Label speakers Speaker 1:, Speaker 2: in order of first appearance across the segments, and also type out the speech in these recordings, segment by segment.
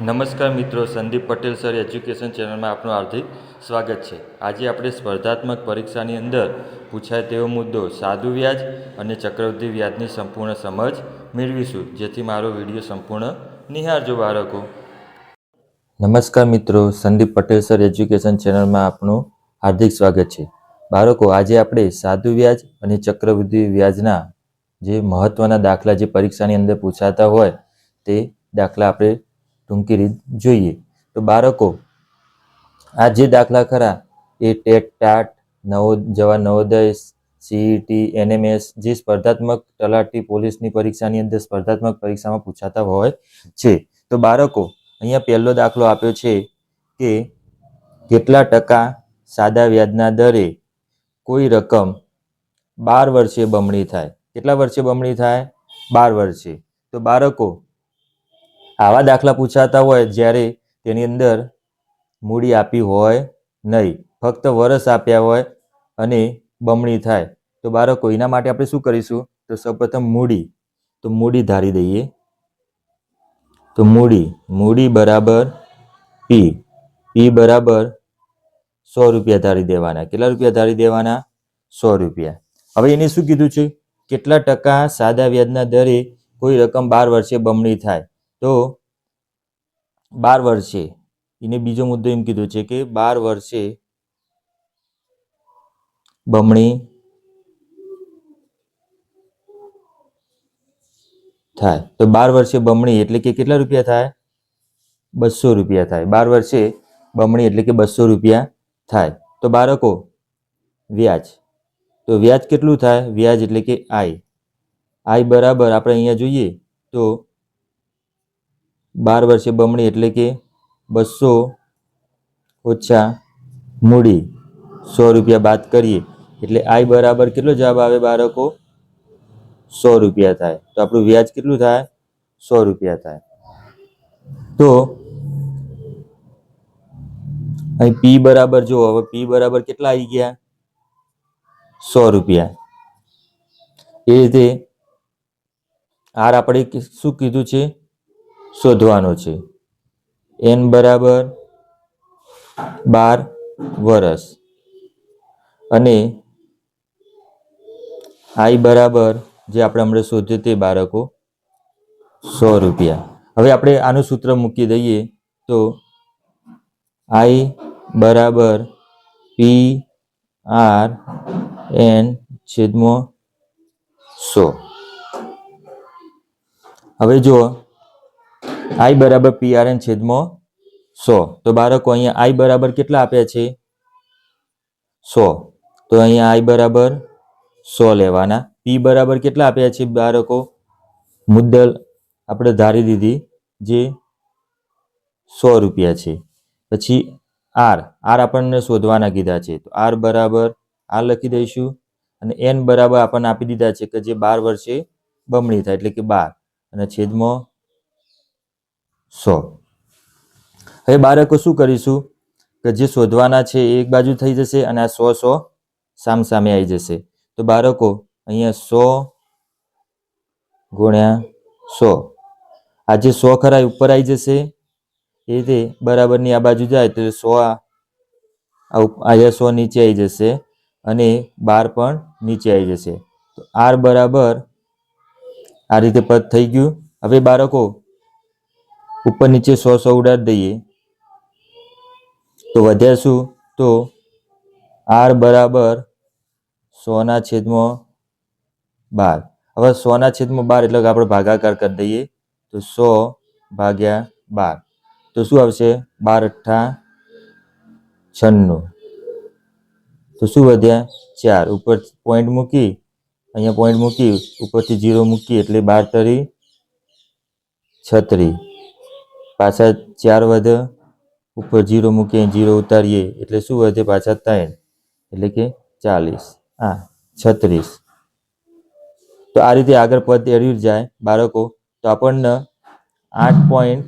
Speaker 1: નમસ્કાર મિત્રો, Sandeep Patel sir education ચેનલમાં આપનું હાર્દિક સ્વાગત છે. આજે આપણે સ્પર્ધાત્મક પરીક્ષાની અંદર પૂછાય તેવો મુદ્દો, સાદું વ્યાજ અને ચક્રવૃદ્ધિ વ્યાજની સંપૂર્ણ સમજ મેળવીશું, જેથી મારો વીડિયો સંપૂર્ણ નિહાળજો બાળકો. નમસ્કાર મિત્રો, સંદીપ પટેલ સર એજ્યુકેશન ચેનલમાં આપનું હાર્દિક સ્વાગત છે. બાળકો, આજે આપણે સાદું વ્યાજ અને ચક્રવૃદ્ધિ વ્યાજના જે મહત્ત્વના દાખલા જે પરીક્ષાની અંદર પૂછાતા હોય, તે દાખલા આપણે ટૂંકી રીત જોઈએ. તો બાળકો, આ જે દાખલા ખરા, એ ટેટ, ટાટ, નવો, જવા નવોદય સીઈટી એનએમએસ જે સ્પર્ધાત્મક તલાટી પોલીસની પરીક્ષાની અંદર સ્પર્ધાત્મક પરીક્ષામાં પૂછાતા હોય છે. તો બાળકો, અહીંયા પહેલો દાખલો આપ્યો છે કે કેટલા ટકા સાદા વ્યાજના દરે કોઈ રકમ બાર વર્ષે બમણી થાય. કેટલા વર્ષે બમણી થાય? બાર વર્ષે. તો બાળકો આવા દાખલા પૂછાતા હોય જ્યારે તેની અંદર મૂડી આપી હોય નહીં, ફક્ત વરસ આપ્યા હોય અને બમણી થાય, તો બાળકો, એના માટે આપણે શું કરીશું? તો સૌપ્રથમ મૂડી, તો મૂડી ધારી દઈએ. તો મૂડી મૂડી બરાબર પી પી બરાબર સો રૂપિયા ધારી દેવાના. કેટલા રૂપિયા ધારી દેવાના? સો રૂપિયા. હવે એને શું કીધું છે? કેટલા ટકા સાદા વ્યાજના દરે કોઈ રકમ બાર વર્ષે બમણી થાય? તો બાર વર્ષે, એને બીજો મુદ્દો એમ કીધો છે કે બાર વર્ષે બમણી થાય. તો બાર વર્ષે બમણી એટલે કે કેટલા રૂપિયા થાય? બસો રૂપિયા થાય. બાર વર્ષે બમણી એટલે કે બસો રૂપિયા થાય. તો બાળકો, વ્યાજ. તો વ્યાજ કેટલું થાય? વ્યાજ એટલે કે આઈ આઈ બરાબર આપણે અહીંયા જોઈએ તો બાર વર્ષે બમણી એટલે કે બસો ઓછા મૂડી. સો રૂપિયા બાદ કરીએ. એટલે આઈ બરાબર કેટલો જવાબ આવે બાળકો? સો રૂપિયા થાય. તો આપણું વ્યાજ કેટલું થાય? સો રૂપિયા થાય. તો અહીં પી બરાબર જો હવે પી બરાબર કેટલા આવી ગયા? સો રૂપિયા. એ રીતે આર આપણે કે- શું કીધું છે? શોધવાનો છે. એન બરાબર બાર વર્ષ અને આઈ બરાબર જે આપણે હમણાં શોધ્યું તે બાળકો સો રૂપિયા. હવે આપણે આનું સૂત્ર મૂકી દઈએ તો આઈ બરાબર પી આર એન છેદમાં સો. હવે જુઓ આઈ બરાબર પી આર એન છેદમાં સો. તો બાળકો અહીંયા આઈ બરાબર કેટલા આપ્યા છે? સો. તો અહીંયા આઈ બરાબર સો લેવાના. પી બરાબર કેટલા આપ્યા છે બાળકો? મુદ્દલ આપણે ધારી દીધી જે સો રૂપિયા છે. પછી આર. આર આપણને શોધવાના કીધા છે. તો આર બરાબર આર લખી દઈશું. અને એન બરાબર આપણને આપી દીધા છે કે જે બાર વર્ષે બમણી થાય, એટલે કે બાર. અને છેદમાં સો. હવે બાળકો શું કરીશું? કે જે શોધવાના છે એ એક બાજુ થઈ જશે અને આ સો સો સામ સામે આવી જશે. તો બાળકો, અહીંયા સો ગુણ્યા સો. આ જે સો ખરા ઉપર આવી જશે. એ રીતે બરાબરની આ બાજુ જાય તો સો અહીંયા સો નીચે આવી જશે અને બાર પણ નીચે આવી જશે. તો આર બરાબર આ રીતે પદ થઈ ગયું. હવે બાળકો ઉપર નીચે સો સો ઉડાડી દઈએ. તો વધ્યા શું તો આર બરાબર સોના છેદમાં બાર. હવે સોના છેદમાં બાર એટલે કે આપણે ભાગાકાર કરી દઈએ તો સો ભાગ્યા બાર. તો શું આવશે? બાર અઠ્ઠા છન્નું. તો શું વધ્યા? ચાર. ઉપર પોઈન્ટ મૂકી, અહીંયા પોઈન્ટ મૂકી, ઉપરથી જીરો મૂકી એટલે બાર તરી છત્રી. પાછા ચાર વધે, ઉપર જીરો મૂકીએ જીરો ઉતારીએ, એટલે શું વધે? પાછા ત્રણ, એટલે કે ચાલીસ. હા છત્રીસ. તો આ રીતે આગળ પદ એળવી જાય બાળકો. તો આપણને આઠ પોઈન્ટ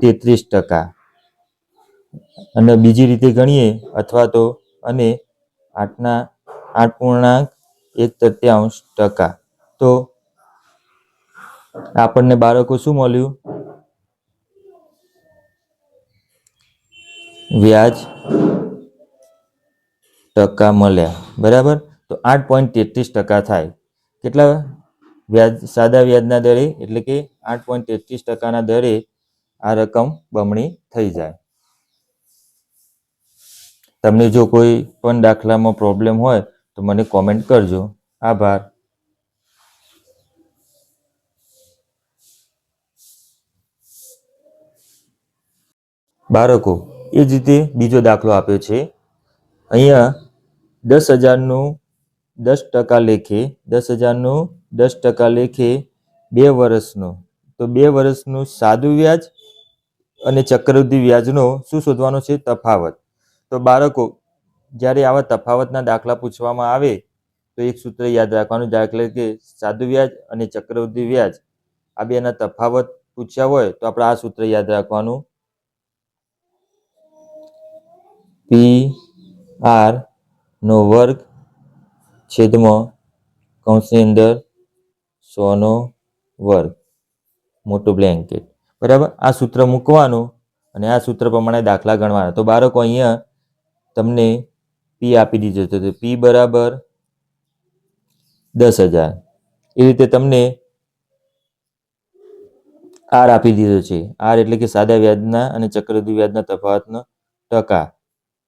Speaker 1: તેત્રીસ ટકા. અને બીજી રીતે ગણીએ, અથવા તો, અને આઠના, આઠ પૂર્ણાંક એક તૃતીયાંશ ટકા. તો આપણને બાળકો શું મળ્યું? વ્યાજ ટકા મળ્યા બરાબર? તો આઠ પોઈન્ટ તેત્રીસ ટકા થાય. કેટલા વ્યાજ? સાદા વ્યાજના દરે, એટલે કે આઠ પોઈન્ટ તેત્રીસ ટકાના દરે આ રકમ બમણી થઈ જાય. તમને જો કોઈ પણ દાખલામાં પ્રોબ્લેમ હોય, તો મને કોમેન્ટ કરજો. આભાર. બાળકો એ જ રીતે બીજો દાખલો આપ્યો છે. અહીંયા દસ હજારનું દસ ટકા લેખે, દસ હજારનું દસ ટકા લેખે બે વર્ષનું. તો બે વર્ષનું સાદું વ્યાજ અને ચક્રવૃદ્ધિ વ્યાજનો શું શોધવાનો છે? તફાવત. તો બાળકો, જ્યારે આવા તફાવતના દાખલા પૂછવામાં આવે, તો એક સૂત્ર યાદ રાખવાનું, દાખલા કે સાદું વ્યાજ અને ચક્રવૃદ્ધિ વ્યાજ, આ બેના તફાવત પૂછ્યા હોય, તો આપણે આ સૂત્ર યાદ રાખવાનું. પી આર નો વર્ગ છેદમાં કૌંસની અંદર સોનો વર્ગ, મોટું બ્લેન્કેટ બરાબર? આ સૂત્ર મૂકવાનું અને આ સૂત્ર પ્રમાણે દાખલા ગણવાના. તો બાળકો અહીંયા તમને પી આપી દીધો હતો તો પી બરાબર દસ હજાર. એ રીતે તમને આર આપી દીધો છે. આર એટલે કે સાદા વ્યાજના અને ચક્રવૃદ્ધિ વ્યાજના તફાવતનો ટકા.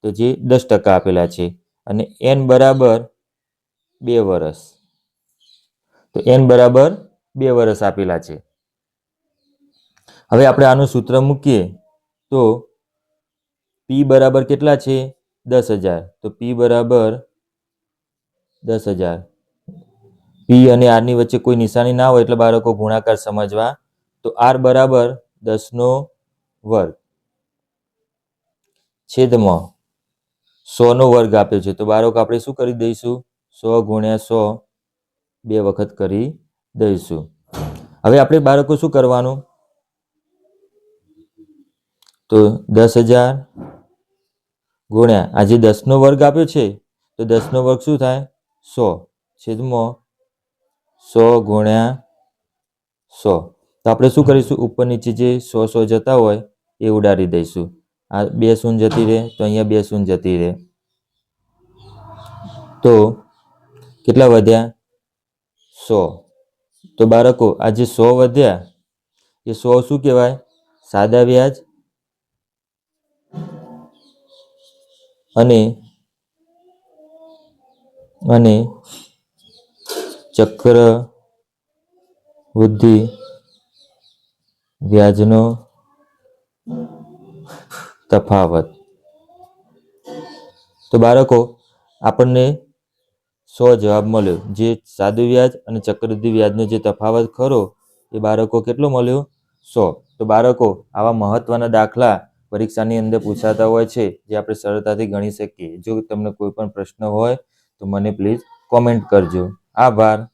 Speaker 1: તો જે દસ ટકા આપેલા છે અને એન બરાબર બે વર્ષ તો એન બરાબર બે વર્ષ આપેલા છે. હવે આપણે આનું સૂત્ર મૂકીએ તો પી બરાબર કેટલા છે? દસ હજાર. તો પી બરાબર દસ હજાર. પી અને આરની વચ્ચે કોઈ નિશાની ના હોય એટલે બાળકો ગુણાકાર સમજવા. તો આર બરાબર દસનો વર્ગ. છેદમાં સો નો વર્ગ આપ્યો છે. તો બાળકો આપણે શું કરી દઈશું? સો ગુણ્યા સો બે વખત કરી દઈશું. હવે આપણે બાળકો શું કરવાનું? તો દસ હજાર ગુણ્યા, આજે દસનો વર્ગ આપ્યો છે. તો દસનો વર્ગ શું થાય? સો. છેદમાં સો ગુણ્યા સો. તો આપણે શું કરીશું? ઉપર નીચે જે સો સો જતા હોય એ ઉડાડી દઈશું. આ બે શૂન્ય જતી રહે, તો અહીંયા બે શૂન્ય જતી રહે. તો કેટલા વધ્યા? સો. તો બાળકો આ જે સો વધ્યા. એ સો શું કહેવાય? સાદા વ્યાજ અને અને ચક્ર વૃદ્ધિ વ્યાજનો તફાવત. તો બાળકો, આપણને સો જવાબ મળ્યો. જે સાદું વ્યાજ અને ચક્રવૃદ્ધિ વ્યાજનો જે તફાવત ખરો, એ બાળકો કેટલો મળ્યો? સો. તો બાળકો, આવા મહત્વના દાખલા પરીક્ષાની અંદર પૂછાતા હોય છે, જે આપણે સરળતાથી ગણી શકીએ. જો તમને કોઈ પણ પ્રશ્ન હોય, તો મને પ્લીઝ કોમેન્ટ કરજો. આભાર.